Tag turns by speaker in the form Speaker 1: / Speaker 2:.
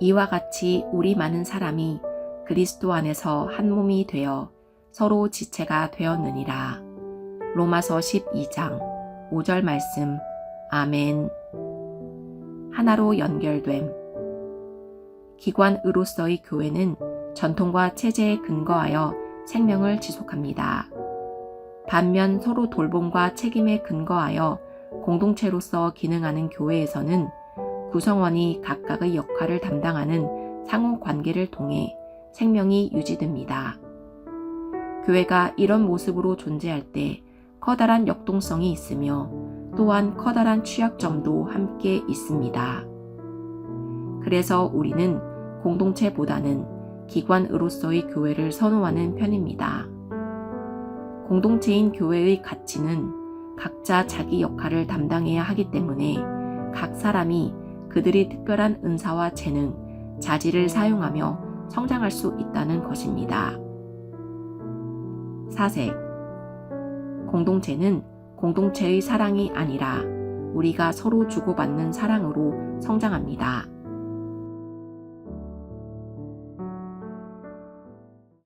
Speaker 1: 이와 같이 우리 많은 사람이 그리스도 안에서 한 몸이 되어 서로 지체가 되었느니라. 로마서 12장 5절 말씀. 아멘. 하나로 연결됨. 기관으로서의 교회는 전통과 체제에 근거하여 생명을 지속합니다. 반면 서로 돌봄과 책임에 근거하여 공동체로서 기능하는 교회에서는 구성원이 각각의 역할을 담당하는 상호 관계를 통해 생명이 유지됩니다. 교회가 이런 모습으로 존재할 때 커다란 역동성이 있으며 또한 커다란 취약점도 함께 있습니다. 그래서 우리는 공동체보다는 기관으로서의 교회를 선호하는 편입니다. 공동체인 교회의 가치는 각자 자기 역할을 담당해야 하기 때문에 각 사람이 그들이 특별한 은사와 재능, 자질을 사용하며 성장할 수 있다는 것입니다. 사색. 공동체는 공동체의 사랑이 아니라 우리가 서로 주고받는 사랑으로 성장합니다.